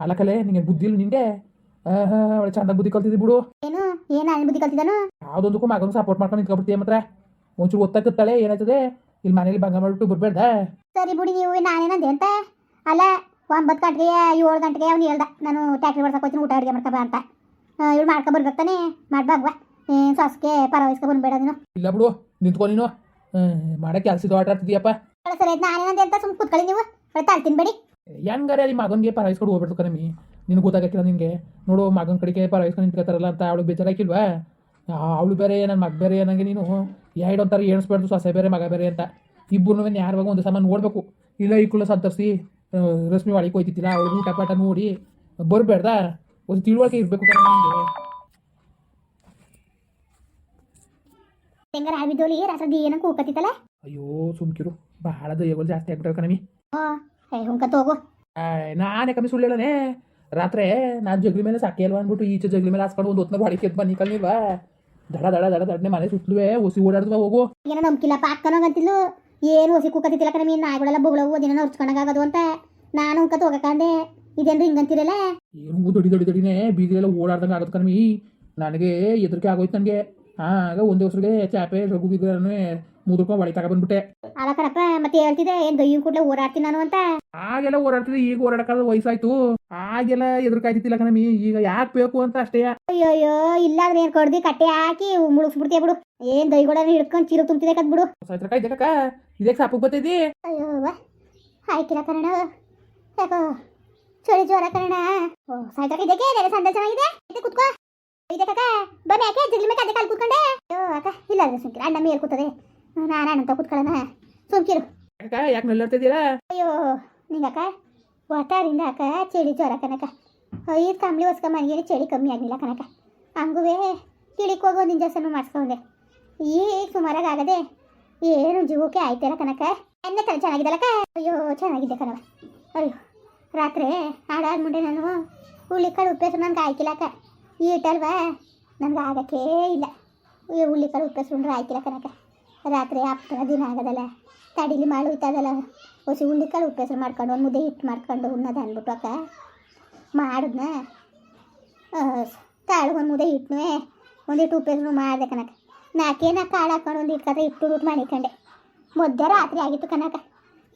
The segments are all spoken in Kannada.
ಅಲ್ಲಕಲೆ ನಿಂಗೆ ಬುದ್ಧಿ ಇಲ್ಲ ನಿಂಗೆ? ಒಳ್ಳೆ ಚಂದ ಬುದ್ಧಿ ಕಲ್ತಿದ್ದಿ ಬಿಡು. ಏನು? ಏನು ಅಲ್ಲಿ ಬುದ್ಧಿ ಕಲ್ತಿದ್ದಾನು? ಯಾವುದೊಂದಕ್ಕೂ ಮಗನ ಸಪೋರ್ಟ್ ಮಾಡ್ಕೊಂಡು ನಿಂತ್ಕೊಬಿಡ್ತೀಯ ಮಾತ್ರ. ಒಂಚೂರು ಗೊತ್ತಾಗುತ್ತಾಳೆ ಏನಾಯ್ತದೆ? ಇಲ್ಲಿ ಮನೇಲಿ ಬಂಗ ಮಾಡಿಬಿಟ್ಟು ಬರ್ಬೇಡ್ದ? ಸರಿ ಬಿಡಿ ನೀವು ನಾನೇನಂದೆ ಅಂತ? ಅಲ್ಲ ಒಂಬತ್ತು ಗಂಟೆಗೆ ಏಳು ಗಂಟೆಗೆ ಅವ್ನು ಹೇಳ್ದ ನಾನು ಟ್ಯಾಕ್ಟ್ರಿ ಬಡ್ಸಕ್ಕೆ ಹೋಗ್ತೀನಿ ಊಟ ಅಡುಗೆ ಮಾಡ್ಕೊ ಬಾ ಅಂತ. ಇವಳು ಮಾಡ್ಕೊ ಬರ್ಬೇಕಾನೆ ಮಾಡ್ಬಾಗ್ವಾ ಏನು ಸಾಸ್ಗೆ ಪರವಹಿಸ್ಕೊ ಬಂದ್ಬೇಡ ನೀನು. ಇಲ್ಲ ಬಿಡು ನಿಂತ್ಕೊ ನೀನು. ಮಾಡೋ ಕೆಲಸದ ಆಟ ಆಡ್ತಿದ್ಯಪ್ಪ ಸರಿ ನಾನೇನಂದೆ ಅಂತ ಸುಮ್ಮನೆ ಕೂತ್ಕೊಳ್ಳಿ ನೀವು. ತಾಳು ತಿನ್ಬೇಡಿ. ಹೆಂಗಾರೆ ಅಲ್ಲಿ ಮಗನಿಗೆ ಪರಾಯಿಸ್ಕೊಂಡು ಹೋಗ್ಬಿಡ್ತು ಕಣಮಿ ನಿನಗೆ ಗೊತ್ತಾಗಕ್ಕಿಲ್ಲ ನಿನಗೆ? ನೋಡು ಮಗನ ಕಡೆಗೆ ಪರಾಯಿಸ್ಕೊಂಡು ನಿಂತ್ಕೊತಾರಲ್ಲ ಅಂತ ಅವಳು ಬೇಜಾರಾಕಿಲ್ವಾ ಅವಳು ಬೇರೆ ನನ್ನ ಮಗ ಬೇರೆ ನನಗೆ ನೀನು ಎರಡು ಒಂಥರ ಏಣಿಸ್ಬಾರ್ದು ಸೊಸೆ ಬೇರೆ ಮಗ ಬೇರೆ ಅಂತ. ಇಬ್ಬರು ಯಾರುವಾಗ ಒಂದು ಸಮ ನೋಡಬೇಕು. ಇಲ್ಲ ಈ ಕುಲ ಸಂತರಿಸಿ ರಶ್ಮಿ ಒಳಗೆ ಹೋಯ್ತಿತ್ತಿಲ್ಲ ಅವಳು ಊಟ ಪಾಠ ನೋಡಿ ಬರಬೇಡ್ದ ಒಂದು ತಿಳುವಳಿಕೆ ಇರಬೇಕು ಕಣ ಹೆಂಗಾರ ಆಬಿದ್ದೋಲಿ ರಾತ್ರಿ ಅಯ್ಯೋ ಸುಮ್ಕಿರು. ಭಾಳ ದಯಗಳು ಜಾಸ್ತಿ ಆಗ್ಬಿಟ್ಟವೆ ಕಣಮಿ ಏ ಹುಂಕತ್ ಹೋಗು. ನಾನೇ ಕಮ್ಮಿ ಸುಳ್ಳು ಹೇಳನೆ. ರಾತ್ರಿ ನಾನು ಜಗ್ಲಿ ಮೇಲೆ ಸಾಕಿ ಅಲ್ವಾ ಅಂದ್ಬಿಟ್ಟು ಈಚೆ ಜಗ್ಲಿ ಮೇಲೆ ಹಾಸ್ಕೊಂಡು ಒಂದು ಹೊತ್ತಿನ ಬಾಡಿಗೆ ಎದ್ದು ಬನ್ನಿ ಕಲ್ನಿಲ್ವಾ ದಡ ದಡ ದಡ ದಡನೆ ಮನೆ ಸುತ್ತಲುವೆ ಒಸಿ ಓಡಾಡ್ದು ಹೋಗು. ಏನೋ ನಂಬಿಕಿಲ್ಲಪ್ಪ ಅಕ್ಕನೋಗಂತಿದ್ಲು ಏನು ಹೊಸಿ ಕೂಕತ್ತಿತ್ತಿಲ್ಲ ಕಣಮಿ ನಾಯಿಗಳೆಲ್ಲ ಬುಗಳವು ಅದೇನೋ ಹೊರ್ಚ್ಕೊಂಡಾಗದು ಅಂತ. ನಾನು ಕತ್ ಹೋಗಕ್ಕಂದೆ ಇದೇನ್ರಿ ಹಿಂಗಂತಿರಲ್ಲ ಏನು ದೊಡ್ಡ ದೊಡ್ಡ ದೊಡ್ಡಿನೇ ಬೀದಿಲೆಲ್ಲ ಓಡಾಡ್ದಂಗೆ ಆಗುತ್ತೆ ಕಣಮಿ ನನಗೆ ಎದುರಿಕೆ ಆಗೋಯ್ತು ನನಗೆ. ಆಗ ಒಂದೇ ವರ್ಷಗೆ ಚಾಪೆ ರಘು ಬಿದ್ದರನ್ನು ಒಳಿ ಅಲ್ಲ ಕಣಪ್ಪ ಮತ್ತೆ ಹೇಳ್ತಿದೆ ಏನ್ ದಯ್ಯನ್ ಕೂಡಲೇ ಓಡಾಡ್ತೀನಿ ನಾನು ಅಂತ? ಆಗೆಲ್ಲ ಓಡಾಡ್ತಿದ್ದೆ ಈಗ ಓಡಾಡಕ್ಕಾದ ವಯಸ್ಸಾಯ್ತು. ಆಗೆಲ್ಲ ಎದುರ್ಕಾಯ್ತಿಲ್ಲ ಕಣಮಿ ಈಗ ಯಾಕೆ ಬೇಕು ಅಂತ ಅಷ್ಟೇ. ಅಯ್ಯೋ ಅಯ್ಯೋ ಇಲ್ಲ ಅಂದ್ರೆ ಏನ್ ಕೊಡ್ದಿ ಕಟ್ಟೆ ಹಾಕಿ ಮುಳುಗ್ಸ್ಬಿಡ್ತೀಯ ಬಿಡು. ಏನ್ ದೈಗೋಡ ಹಿಡ್ಕೊಂಡ್ ಚೀರು ತುಂಬ್ತಿದೆ ಕದ್ ಬಿಡು. ಸಾಯ್ತ್ರ ಕಾಯ್ದೆ ಕಕ್ಕ ಇದಕ್ಕೆ ಸಾಪು ಬತ್ತೈತಿ ಅಯ್ಯೋ ವಾ. ಆಯ್ಕಿಲ್ಲ ಕನ್ನಡ ಯಾಕೋ ಚಳಿ ಜ್ವರ ಕನ್ನಡ ಓ ಸಾಯ್ತಕ ಇದಕ್ಕೆ ಸಂದ ಚೆನ್ನಾಗಿದೆ ಇದೆ ಕುತ್ಕೋ. ಇದೆ ಕಕ್ಕ ಬನ್ನಿ ಯಾಕೆ ಜಗ್ಲಿ ಮೇಲೆ ಅದೇ ಕಾಲು ಕೂತ್ಕೊಂಡೆ. ಅಯ್ಯೋ ಅಕ್ಕ ಇಲ್ಲ ಅಂದ್ರೆ ಸುಂಕಿರ ಅಣ್ಣ ಮೇಲ್ ಕೂತದೆ. ನಾನು ಅಂತ ಕೂತ್ಕೊಳ್ಳೋಣ ಸುಮ್ಕಿರು ಅಕ್ಕ ಯಾಕೆ ನಲ್ಲಾಡ್ತಿದ್ದೀರಾ? ಅಯ್ಯೋ ನಿಂಗಕ್ಕ ವಾತಾರಿಂದ ಅಕ್ಕ ಚಳಿ ಜ್ವರ ಕನಕ ಐದು ಕಂಬಳಿ ಹೊಸ್ಕ ಮನೆಗೆ ಚಳಿ ಕಮ್ಮಿ ಆಗಿಲ್ಲ ಕನಕ ಹಂಗುವೆ ಕಿಳಿಕ್ ಹೋಗಿ ಒಂದು ಇಂಜೆಕ್ಷನ್ ಮಾಡಿಸ್ಕೊಂಡೆ. ಈ ಸುಮಾರಾಗಿ ಆಗದೆ ಏನು ಜೀವಕ್ಕೆ ಆಯ್ತಲ್ಲ ಕನಕ ಎಣ್ಣೆ ತಲೆ ಚೆನ್ನಾಗಿದ್ದಲ್ಲಕ್ಕ ಅಯ್ಯೋ ಚೆನ್ನಾಗಿದೆ ಕನವ ಅಯ್ಯೋ ರಾತ್ರಿ ಹಾಡಾದ ಮುಂಡೆ ನಾನು ಹುಳ್ಳಿಕಾಳು ಉಪ್ಪೆಸರು ನನಗೆ ಆಯ್ಕಿಲ್ಲಕ್ಕ ಈಟಲ್ವಾ ನನಗೆ ಆಗಕ್ಕೇ ಇಲ್ಲ. ಈ ಹುಳ್ಳಿಕಾಳು ಉಪ್ಪೆಸರು ಆಯ್ಕಿಲ್ಲ ಕನಕ ರಾತ್ರಿ ಹತ್ತು ದಿನ ಆಗೋದಲ್ಲ, ತಡಿಲಿ ಮಾಡು ಇತ್ತದಲ್ಲ ಹೊಸಿ ಹುಳ್ಳಿಕಾಳು ಉಪ್ಪೆಸರು ಮಾಡ್ಕೊಂಡು ಒಂದು ಮುದ್ದೆ ಹಿಟ್ಟು ಮಾಡ್ಕೊಂಡು ಉಣ್ಣದ ಅಂದ್ಬಿಟ್ಟು ಅಕ್ಕ. ಮಾಡಿದ್ನ? ತಾಳು ಒಂದು ಮುದ್ದೆ ಹಿಟ್ಟನು ಒಂದಿಟ್ಟು ಉಪ್ಪೆಸರು ಮಾಡಿದೆ ಕನಕ ನಾಕೇನ ಕಾಳು ಹಾಕೊಂಡು ಒಂದು ಇಟ್ಕತ್ತೆ ಹಿಟ್ಟು ರೂಟ್ ಮಾಡಿಕೊಂಡೆ. ಮಧ್ಯ ರಾತ್ರಿ ಆಗಿತ್ತು ಕನಕ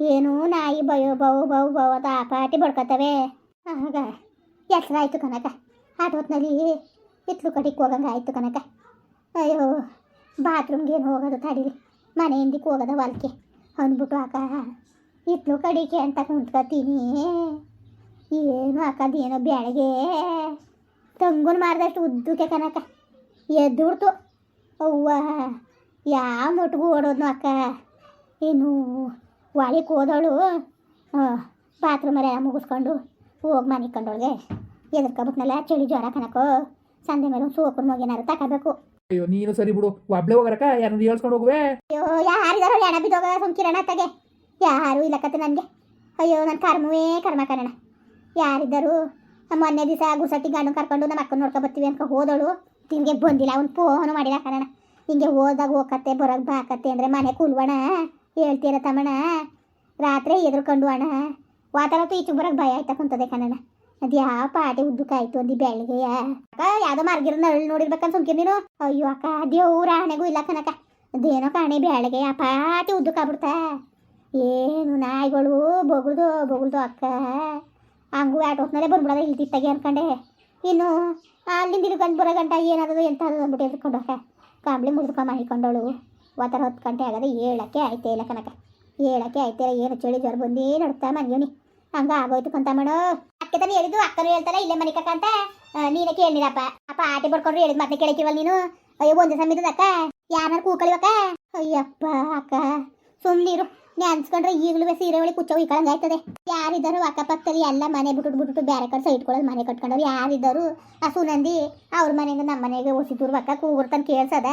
ಏನು ನಾಯಿ ಬಯೋ, ಬೌ ಬೌ ಬೌ ದಾ ಪಾಟಿ ಬಡ್ಕೊತವೆ. ಆಗ ಎಚ್ಚರಾಯ್ತು ಕನಕ ಆಟ ಹೊತ್ನಲ್ಲಿ ಹಿತ್ಲು ಕಡಿಗೆ ಹೋಗಂಗೆ ಆಯಿತು ಕನಕ ಅಯ್ಯೋ ಬಾತ್ರೂಮ್ಗೆ ಏನು ಹೋಗೋದು ತಡೀಲಿ. ಮನೆ ಹೋಗದ ಹೊಲ್ಕೆ ಅಂದ್ಬಿಟ್ಟು ಅಕ್ಕ ಇತ್ಲು ಕಡಿಕೆ ಅಂತ ಕುಂತ್ಕೊತೀನಿ ಏನು ಹಾಕೋದೇನೋ ಬೆಳಗ್ಗೆ ತಂಗುನ್ ಮಾಡಿದಷ್ಟು ಉದ್ದಕ್ಕೆ ಕನಕ ಎದ್ದು ಬಿಡ್ತು ಅವ್ವ, ಯಾವ ಮೊಟ್ಗೂ ಓಡೋದ್ನು ಅಕ್ಕ. ಏನು ಒಳಗೆ ಹೋದವಳು ಬಾತ್ರೂಮಲ್ಲಿ ಮುಗಿಸ್ಕೊಂಡು ಹೋಗಿ ಮನೆ ಕಂಡೋಳ್ಗೆ. ಎದುರ್ಕೊಬಿಟ್ನಲ್ಲ ಚಳಿ ಜ್ವರ ಕನಕೋ ಸಂಜೆ ಮೇಲೆ ಸೋಪು ಮಗೇನಾರು ತಗೋಬೇಕು ಅಯ್ಯೋ, ನೀನು ಸರಿ ಬಿಡು. ಒಬ್ಳೆ ಹೋಗರಕ ಯಾರನ್ನ ಹೇಳ್ಸ್ಕೊಂಡು ಹೋಗುವೆ? ಅಯ್ಯೋ ಯಾರಿದಾರೋ ಎಣ ಬಿದ್ದೋಗ ಸುಮ್ಕಿರಣ ತಗೆ ಯಾರು ಇಲ್ಲ ಕತೆ ನನಗೆ. ಅಯ್ಯೋ ನನ್ನ ಕರ್ಮವೇ ಕರ್ಮ ಕರಣ ಯಾರಿದ್ದರು ಮೊನ್ನೆ ದಿವಸ ಗುಸಟ್ಟಿ ಗಂಡು ಕರ್ಕೊಂಡು ನಮ್ಮ ಅಕ್ಕನ ನೋಡ್ಕೊ ಬರ್ತೀವಿ ಅನ್ಕೊ ಹೋದಳು. ತಿನ್ಗೆ ಬಂದಿಲ್ಲ, ಅವ್ನು ಫೋನ್ ಮಾಡಿಲ್ಲ ಕಣಣ ಹಿಂಗೆ ಹೋದಾಗ ಹೋಗತ್ತೆ ಬರೋಕ್ ಬಾಕತ್ತೆ ಅಂದರೆ ಮನೆ ಕೂಲ್ವಣ. ಹೇಳ್ತೀರ ತಮ್ಮಣ್ಣ. ರಾತ್ರಿ ಎದುರ್ಕೊಂಡು ಅಣ್ಣ. ವಾತಾವರಣ ಈಚು ಬರೋಕೆ ಭಯ ಆಯ್ತಾ ಕುಂತದೆ ಕಣಣ್ಣ. ಅದು ಯಾವ ಪಾಟಿ ಉದ್ದಕ್ಕೆ ಆಯ್ತು ಅಂದಿ ಬೆಳಗ್ಗೆ ಅಕ್ಕ, ಯಾವುದೋ ಮಾರ್ಗಿರ ನಳ್ಳಿ ನೋಡಿರ್ಬೇಕಂತ ಸುಮ್ಕಿರ್ ನೀನು. ಅಯ್ಯೋ ಅಕ್ಕ, ದೇವ್ರ ಹಣೆಗೂ ಇಲ್ಲ ಕನಕ ಅದೇನೋ ಕಾಣೆ ಬೆಳಗ್ಗೆ ಆ ಪಾಟಿ ಉದ್ದಕ್ಕಾಗ್ಬಿಡ್ತಾ ಏನು ನಾಯಿಗಳು, ಬೊಗಳ್ದು ಬೊಗಳ್ದು ಅಕ್ಕ. ಹಂಗೂ ಆಟೋಸ್ನಲ್ಲೇ ಬಂದ್ಬಿಡದ ಇಲ್ದಿತ್ತಾಗೆ ಅನ್ಕೊಂಡೆ. ಇನ್ನು ಅಲ್ಲಿಂದ ಇಲ್ಲಿ ಗಂಟು ಬರೋ ಗಂಟ ಏನಾದದು ಎಂತ ಅದು ಅಂದ್ಬಿಟ್ಟು ಎದ್ಕೊಂಡು ಅಕ್ಕ ಕಾಂಬ್ಳಿ ಮುಗಿದ್ಕೊಂಡು ಮಾಡಿಕೊಂಡವಳು ಒತ್ತರ ಹತ್ತು ಗಂಟೆ ಆಗದೆ ಏಳಕ್ಕೆ ಆಯ್ತೇ ಇಲ್ಲ ಕನಕ ಏಳಕ್ಕೆ ಆಯ್ತೇ ಏನು ಚಳಿ ಜ್ವರ ಬಂದೇ ನಡ್ತಾ ಮನೆಯೋನಿ ಹಂಗ ಆಗೋಯ್ತು ಕಂತ ಮಾಡೋ ಅಕ್ಕೆ ತಾನೇ ಹೇಳಿದ್ದು ಅಕ್ಕನು ಹೇಳ್ತಾರ ಇಲ್ಲೇ ಮನೆ ಕಕ್ಕ ಅಂತ ನೀನೇ ಕೇಳಿರಪ್ಪ ಅಪ್ಪ ಆಟೆ ಬಡ್ಕೊಂಡ್ರು ಹೇಳಿದ್ ಮತ್ತೆ ಕೇಳಕ್ಕಿವಲ್ ನೀನು? ಅಯ್ಯೋ, ಒಂದೇ ಸಮಿತದ ಅಕ್ಕ, ಯಾರು ಕೂಕಳಿವಕ್ಕ ಅಯ್ಯಪ್ಪ ಅಕ್ಕ ಸುಮ್ಮನಿರು ನೆನ್ಸ್ಕೊಂಡ್ರೆ ಈಗಲೂ ಸೀರೆ ಒಳಗೆ ಕುಚ್ಚ ಉಯ್ಕೊಳಂಗೆ ಆಯ್ತದೆ. ಯಾರಿದ್ದಾರು ಅಕ್ಕಪಕ್ಕದಲ್ಲಿ ಎಲ್ಲ ಮನೆ ಬಿಟ್ಟು ಬಿಟ್ಟು ಬೇರೆ ಕಡೆ ಸೈಡ್ ಮನೆ ಕಟ್ಕೊಂಡವ್ರು ಯಾರಿದ್ದಾರು, ಆ ಸುನಂದಿ ಅವ್ರ ಮನೆಯಿಂದ ನಮ್ಮ ಮನೆಗೆ ಒಸಿದೂರು ಅಕ್ಕ ಕೂಗುರ್ತಾನೆ ಕೇಳ್ಸದ?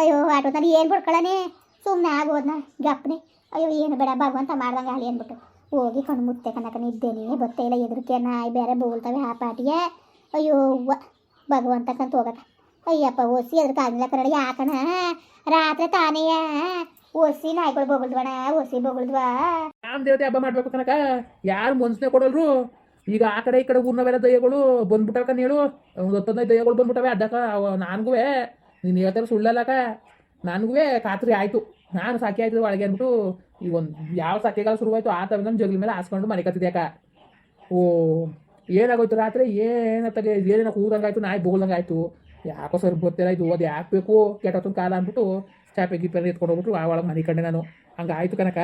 ಅಯ್ಯೋ ಆಟೋದಲ್ಲಿ ಏನು ಬಿಡ್ಕೊಳ್ಳನೆ ಸುಮ್ಮನೆ ಆಗೋದ್ನ ಗಪ್ನೆ. ಅಯ್ಯೋ, ಏನು ಬೇಡ, ಭಗವಂತ ಮಾಡ್ದಂಗೆ ಅಲ್ಲಿ ಅಂದ್ಬಿಟ್ಟು. ಹೋಗಿ ಕಣ್ಣು ಮುತ್ತೆ ಕನಕ ನಿದ್ದೇನೆ, ಬತ್ತೇ ಇಲ್ಲ ಎದುರಿಕೆ ನಾಯಿ ಬೇರೆ ಬೋಲ್ತವೆ ಆ ಪಾಟಿಗೆ. ಅಯ್ಯೋ ಭಗವಂತ ಕಂತ ಹೋಗಕ. ಅಯ್ಯಪ್ಪ, ಓಸಿ ಅದ್ರ ಕಾಲಿಲ್ಲ ಕರಡಿ ಯಾಕಣ ರಾತ್ರಿ ತಾನೇಯ ಓಸಿ ನಾಯಿಗಳು ಬೊಗಳ್ದ್ವಣ, ಓಸಿ ಬೊಗಳ್ದ್ವಾ. ರಾಮ ದೇವತೆ ಹಬ್ಬ ಮಾಡ್ಬೇಕು ಕನಕ? ಯಾರು ಮನ್ಸನೆ ಕೊಡಲ್ರು? ಈಗ ಆ ಕಡೆ ಈ ಕಡೆ ಊರ್ನವೆಲ್ಲ ದಯ್ಯಗಳು ಬಂದ್ಬಿಟ್ಟವ ಕಣ ಹೇಳು. ಒಂದು ಹತ್ತೊಂದೈದು ದಯ್ಯಗಳು ಬಂದ್ಬಿಟ್ಟವೆ ಅದಕ್ಕ ನಾನ್ಗುವೆ. ನೀನು ಹೇಳ್ತಾರೆ ಸುಳ್ಳಲ್ಲಕ ನನಗೂ ಖಾತ್ರಿ ಆಯಿತು. ನಾನು ಸಾಕಿ ಆಯ್ತದ ಒಳಗೆ ಅಂದ್ಬಿಟ್ಟು ಈಗ ಒಂದು ಯಾವ ಸಾಕಿಗಾಲ ಶುರುವಾಯ್ತು ಆ ಥರ ನಮ್ಮ ಜಗಲಿ ಮೇಲೆ ಹಾಸ್ಕೊಂಡು ಮನೆ ಕತ್ತಿದ್ಯಾಕ ಓ ಏನಾಗೋಯ್ತು ರಾತ್ರಿ? ಏನತ್ತಾಗೆ ಏನೇನೋ ಕೂದಂಗಾಯ್ತು ನಾಯಿ ಆಯ್ತು ಯಾಕೋ ಸರ್ ಗೊತ್ತಿಲ್ಲ ಇದು ಅದು ಯಾಕೆ ಬೇಕು? ಕೆಟ್ಟೊತ್ತೊಂದು ಕಾಲ ಅಂದ್ಬಿಟ್ಟು ಚಾಪೆ ಗಿಪ್ಪೆ ಎತ್ಕೊಂಡು ಹೋಗ್ಬಿಟ್ಟು ಆ ಒಳಗೆ ಮನೆ ಕಂಡೆ ನಾನು. ಹಂಗಾಯ್ತು ಕನಕ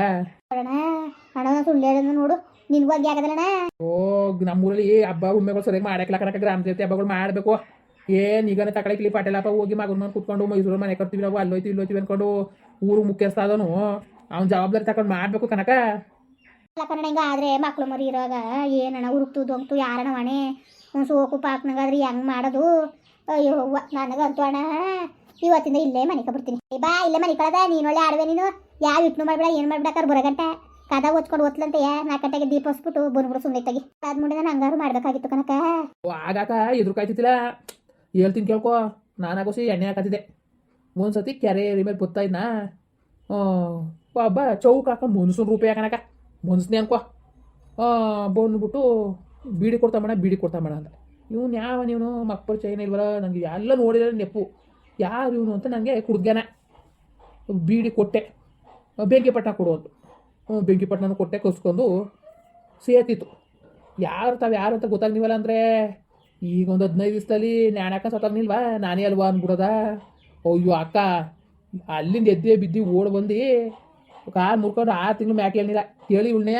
ನೋಡು. ನಿನ್ಗೂ ಹಂಗೆ ಆಗದಣ್ಣ ಓ ನಮ್ಮೂರಲ್ಲಿ ಹಬ್ಬ ಉಮ್ಮೆಗಳು ಸರಿಯಾಗಿ ಮಾಡಕ್ಲ ಕನಕ ಗ್ರಾಮ ದೇವತೆ ಹಬ್ಬಗಳು ಮಾಡಬೇಕು. ಏನ್ ಈಗನೇ ತಗೊಳಕ್ಲಿ ಪಾಟೇಲಪ್ಪ ಹೋಗಿ ಮಗನ ಮನೆ ಕುತ್ಕೊಂಡು ಮೈಸೂರು ಮನೆ ಕರ್ತೀವಿ ನಾವು ಅಲ್ಲೋಯ್ತು ಇಲ್ಲೋಯ್ತೀವಿ ಅನ್ಕೊಂಡು ಊರು ಮುಖ್ಯಸ್ಥ ಅದನು ಅವ್ನ ಜವಾಬ್ದಾರಿ ತಕೊಂಡು ಮಾಡಬೇಕು ಕನಕ ಅಲ್ಲ ಕನ್ನಡ ಹಿಂಗೆ ಆದರೆ ಮಕ್ಳು ಮರಿ ಇರೋಗ ಏನಣ್ಣ ಹುರುಕ್ತು ದೊಂಕ್ತು ಯಾರಣ ಒಂದು ಸೋಕು ಪಾಕ್ನಾಗಾದ್ರೆ ಹೆಂಗ್ ಮಾಡೋದು? ಅಯ್ಯೋ ನನಗಂತೂ ಅಣ್ಣ ಇವತ್ತಿಂದ ಇಲ್ಲೇ ಮನೆ ಬರ್ತೀನಿ ಬಾ ಇಲ್ಲೇ ಮನೆ ಕಳದ ನೀನು ಒಳ್ಳೆ ಆಡುವೆ ನೀನು. ಯಾವ ಇಟ್ನು ಮಾಡ್ಬೇಡ ಏನು ಮಾಡ್ಬಿಡಕ್ಕಾರ ಬರಗಂಟ ಕದ ಓದ್ಕೊಂಡು ಓದ್ಲಂತೆ ನಾಲ್ಕು ಗಂಟೆಗೆ ದೀಪ ಹಸ್ಬಿಟ್ಟು ಬಂದ್ಬಿಡು ಸುಮ್ಮನೆ ತಗಿ ಅದ್ ನಾನು ಹಂಗಾರು ಮಾಡ್ಬೇಕಾಗಿತ್ತು ಕನಕ ಆಗಾಕ ಎದುರು ಕಾಯ್ತಿತ್ತಿಲ್ಲ ಹೇಳ್ತೀನಿ ಕೇಳ್ಕೊ ನಾನಾಗೋಸಿ ಎಣ್ಣೆ ಹಾಕತ್ತಿದ್ದೆ ಒಂದ್ಸತಿ ಕೆರೆ ಮೇಲೆ ಓ ಒಬ್ಬ ಚೌಕ್ ಹಾಕೊಂಡು ಮುನ್ಸೂನ್ ರೂಪಾಯಿ ಹಾಕಣಕ ಮುನ್ಸನೆ ಅನ್ಕೋ ಬಂದ್ಬಿಟ್ಟು ಬೀಡಿ ಕೊಡ್ತಾಮಣ ಬೀಡಿ ಕೊಡ್ತಾಮಣ ಅಂತ ಇವನು ಯಾವ ನೀವು ಮಕ್ಕಳು ಚೈನ ಇಲ್ವಲ್ಲ ನನಗೆ ಎಲ್ಲ ನೋಡಿದ್ರೆ ನೆಪ್ಪು ಯಾರು ಇವನು ಅಂತ ನನಗೆ ಕುಡ್ಗ್ಯಾನ ಬೀಡಿ ಕೊಟ್ಟೆ ಬೆಂಕಿಪಟ್ಟಣ ಕೊಡು ಅಂತ ಹ್ಞೂ ಕೊಟ್ಟೆ ಕಸ್ಕೊಂಡು ಸೇತಿತ್ತು ಯಾರು ತಾವು ಯಾರು ಅಂತ ಗೊತ್ತಾಗ್ನಿವಲ್ಲ ಅಂದರೆ ಈಗ ಒಂದು ಹದಿನೈದು ದಿವಸದಲ್ಲಿ ನ್ಯಾಣಕ ಸತ್ತಾಗ್ನಿಲ್ವಾ ನಾನೇ ಅಲ್ವಾ ಅನ್ಬಿಡೋದ? ಅಯ್ಯೋ ಅಕ್ಕ ಅಲ್ಲಿಂದ ಎದ್ದೆ ಬಿದ್ದು ಓಡ್ ಬಂದು. ಕಾರ್ ಮುರ್ಕೊಂಡು ಆರು ತಿಂಗಳು ಮ್ಯಾಟ್ ಹೇಳಿಲ್ಲ ಕೇಳಿ ಉಳ್ನೆ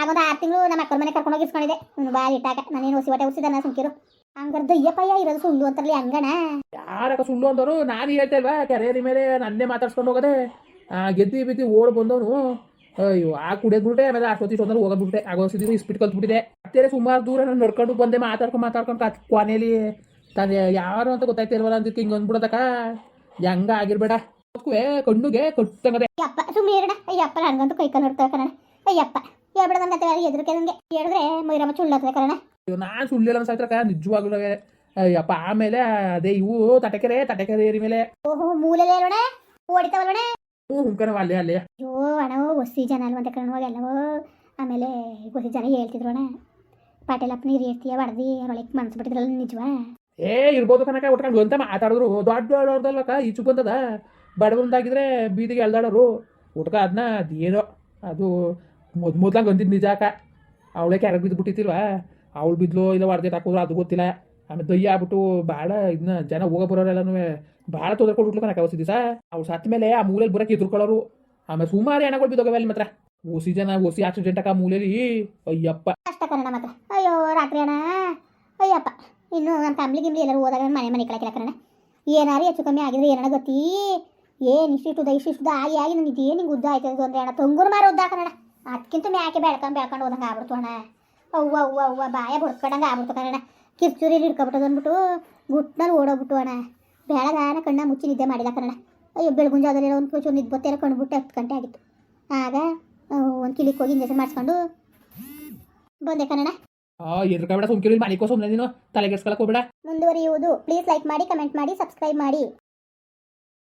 ಆಗೊಂದು ಆರು ತಿಂಗಳು ನಮ್ಮ ಅಕ್ಕನ ಮನೆ ಕರ್ಕೊಂಡು ಹೋಗಿ ಇಸ್ಕೊಂಡಿದ್ದೆ ಇವ್ನು ಬಾಲ್ ಇಟ್ಟಾಕ ನಾನೇನು ಹೊಸಿ ಹೊಟ್ಟೆ ಉಸಿದನ್ನ ಸುಮ್ಕಿರು. ಹಂಗಾರೆ ದಯ್ಯಪ್ಪಯ್ಯ ಇರೋದು ಸುಳ್ಳು ಅಂತಾರಲಿ ಹಂಗಣ? ಯಾರಕ್ಕ ಸುಳ್ಳು ಅಂದವರು ನಾನು ಹೇಳ್ತಾ ಇಲ್ವಾ? ಕೆರೆಯರಿ ಮೇಲೆ ನನ್ನೇ ಮಾತಾಡ್ಸ್ಕೊಂಡು ಹೋಗದೆ. ಗೆದ್ದಿ ಬಿದ್ದು ಓಡ್ ಬಂದವನು. ಅಯ್ಯೋ ಆ ಕುಡಿಯೋದ್ಬಿಟ್ಟೆ ಆಮೇಲೆ ಅಷ್ಟೊತ್ತಿ ಇಷ್ಟೊಂದಲ್ಲಿ ಹೋಗೋದ್ಬಿಟ್ಟೆ ಆಗೋಸಿದ್ದು ಇಸ್ಬಿಟ್ಟು ಕಲ್ತ್ಬಿಟ್ಟಿದೆ. ಮತ್ತೆ ಸುಮಾರು ದೂರ ನಾನು ನಡ್ಕೊಂಡು ಬಂದೆ ಮಾತಾಡ್ಕೊಂಡು ಮಾತಾಡ್ಕೊಂಡು ಕತ್ ಕೊನೆಯಲ್ಲಿ ತಾನು ಯಾರು ಅಂತ ಗೊತ್ತಾಯ್ತಿಲ್ವಲ್ಲ ಅಂತ ಹಿಂಗೆ ಅಂದ್ಬಿಡೋದಕ್ಕ? ಹೆಂಗ ಆಗಿರ್ಬೇಡ. ಕಣ್ಣುಗೆ ಕೊಟ್ಟಂಗದೆ. ಅಯ್ಯಪ್ಪ ಸುಮ್ಮನೆ ಇರಡ ಅಯ್ಯಪ್ಪ ನನಗಂತೂ ಕೈ ಕಾಲು ನೋಡ್ತಾ ಕಣ ಅಯ್ಯಪ್ಪ ಹೇಳ್ಬಿಡ ನನ್ನ ಕತೆ ಎದುರುಕೆ ನನಗೆ ಹೇಳಿದ್ರೆ ಮೈರಮ್ಮ ಸುಳ್ಳಾಗ್ತದೆ ಕಣ ನಾನು ಸುಳ್ಳಿಲ್ಲ ಅನ್ಸಾಯ್ತಕ್ಕ ನಿಜವಾಗ್ಲೂ ಅಯ್ಯಪ್ಪ ಆಮೇಲೆ ಅದೇ ಇವು ತಟಕೆರೆ ತಟಕೆರೆ ಏರಿ ಮೇಲೆ. ಓಹೋ ಮೂಲೆಲೆ ಅಲ್ಲೋಣ ಓಡಿತಾವಲ್ಲೋಣ? ಹ್ಞೂ ಹುಂಕನವ ಅಲ್ಲೇ ಅಲ್ಲೇ. ಅಯ್ಯೋ ಅಣ್ಣ ಒಸಿ ಜನ ಅಲ್ವಂತ ಕಣ ಎಲ್ಲವೋ ಆಮೇಲೆ ಒಸಿ ಜನ ಹೇಳ್ತಿದ್ರು ಅಣ್ಣ. ಪಾಟೇಲಪ್ಪ ನೀರು ಇರ್ತೀಯ ಹೊಡೆದಿ ಒಳಗೆ ಮನ್ಸು ಬಿಟ್ಟಿದ್ರಲ್ಲ ನಿಜವಾ? ಏ, ಇರ್ಬೋದು ಕನಕ ಉಟ್ಕೊಂಡು ಅಂತ ಮಾತಾಡಿದ್ರು. ದೊಡ್ಡ ದೊಡ್ಡದಲ್ವಕ್ಕ ಈಚು ಬಂದದ ಬಡವಂದಾಗಿದ್ರೆ ಬೀದಿಗೆ ಎಳ್ದಾಡೋರು ಉಟ್ಕ ಅದನ್ನ ಅದೇನೋ ಅದು ಮೊದ್ ಮೊದ್ಲಾಗ ಬಂದಿದ್ದು ನಿಜ ಅಕ್ಕ. ಅವಳೇ ಕ್ಯಾರಕ್ ಬಿದ್ದು ಬಿಟ್ಟಿತ್ತಿಲ್ವಾ? ಅವಳು ಬಿದ್ಲು ಇಲ್ಲ ಹೊಡೆದೇ ಹಾಕೋದ್ರು ಅದು ಗೊತ್ತಿಲ್ಲ. ಆಮೇಲೆ ದಯ್ಯ ಆಗ್ಬಿಟ್ಟು ಭಾಳ ಇದನ್ನ ಜನ ಹೋಗೋ ಬರೋರೆಲ್ಲನೂ ಭಾಳ ತೊಂದರೆ ಕೊಟ್ಬಿಟ್ಲು ಕನಕ ಹೊಸ ದಿವಸ. ಅವ್ಳು ಸತ್ತ ಮೇಲೆ ಆ ಮೂಲೆಯಲ್ಲಿ ಬರೋಕೆ ಎದುರ್ಕೊಳ್ಳೋರು. ಆಮೇಲೆ ಸುಮಾರು ಹೆಣಗಳು ಬಿದ್ದೋಗವೆ ಅಲ್ಲಿ ಮಾತ್ರ. ಓಸಿ ಜನ ಓಸಿ ಆಕ್ಸಿಡೆಂಟ್ ಆ ಮೂಲೆಯಲ್ಲಿ ಅಯ್ಯಪ್ಪ ಕಷ್ಟ ಕನ್ನಡ ಅಯ್ಯೋ, ರಾತ್ರಿ ಅಣ್ಣ. ಅಯ್ಯಪ್ಪ. ಇನ್ನು ನಮ್ಮ ಫ್ಯಾಮ್ಲಿ ಗಿಮ್ಲಿ ಎಲ್ಲರೂ ಹೋದಾಗ ಮನೆ ಮನೆ ಕಳಕಿಲ್ಲ ಕಣ ಏನಾರು ಹೆಚ್ಚು ಕಮ್ಮಿ ಆಗಿದ್ರೆ ಏನಣ್ಣ ಗೊತ್ತಿ? ಏನು ಇಷ್ಟಿಷ್ಟುದ ಇಷ್ಟಿಷ್ಟುದ ಆಗಿ ಆಗಿ ನನಗೆ ಏನು ಉದ್ದ ಆಯ್ತದ ಅಂದ್ರೆ ಅಣ್ಣ? ತೊಂಗುರು ಮಾರು ಉದ್ದ ಕಣ ಅದಕ್ಕಿಂತ ಮ್ಯಾಕೆ ಬೆಳ್ಕೊಂಡು ಬೆಳ್ಕೊಂಡು ಹೋದಂಗೆ ಆಗ್ಬಿಡ್ತು ಅಣ್ಣ. ಅವ್ವ ಅವ್ವ ಅವ್ವ ಬಾಯ ಬಡ್ಕೊಂಡಂಗೆ ಆಗ್ಬಿಡ್ತು ಕಣ ಕಿರ್ಚೂರಿಲಿ ಹಿಡ್ಕೊಬಿಟ್ಟದ ಅಂದ್ಬಿಟ್ಟು ಗುಟ್ನಲ್ಲಿ ಓಡೋಗ್ಬಿಟ್ಟು ಅಣ್ಣ. ಬೆಳಗಾನ ಕಣ್ಣ ಮುಚ್ಚಿ ನಿದ್ದೆ ಮಾಡಿದ ಕಣ ಅಯ್ಯೋ ಬೆಳಗುಂಜಾದಲ್ಲಿ ಒಂದು ಕುಚು ನಿದ್ದೆ ಬತ್ತೇರ ಕಂಡುಬಿಟ್ಟು ಹತ್ತು ಗಂಟೆ ಆಗಿತ್ತು. ಆಗ ಒಂದು ಕಿಲಿಕ್ ಹೋಗಿ ಇಂಜೆಕ್ಷನ್ ಮಾಡಿಸ್ಕೊಂಡು ಬಂದೆ ಕನ್ನಡ ಆ ಎದ್ರಕಾಬೇಡ ಸುಮ್ಕಿರಿ ಮನೆಕೋ ಸುಮ್ಮನೆ ನೀನು. ತಲೆಗೆಡ್ಸ್ಕೊಳಕ್ ಹೋಗ್ಬೇಡ. ಮುಂದುವರಿಯುವುದು. ಪ್ಲೀಸ್ ಲೈಕ್ ಮಾಡಿ ಕಮೆಂಟ್ ಮಾಡಿ ಸಬ್ಸ್ಕ್ರೈಬ್ ಮಾಡಿ.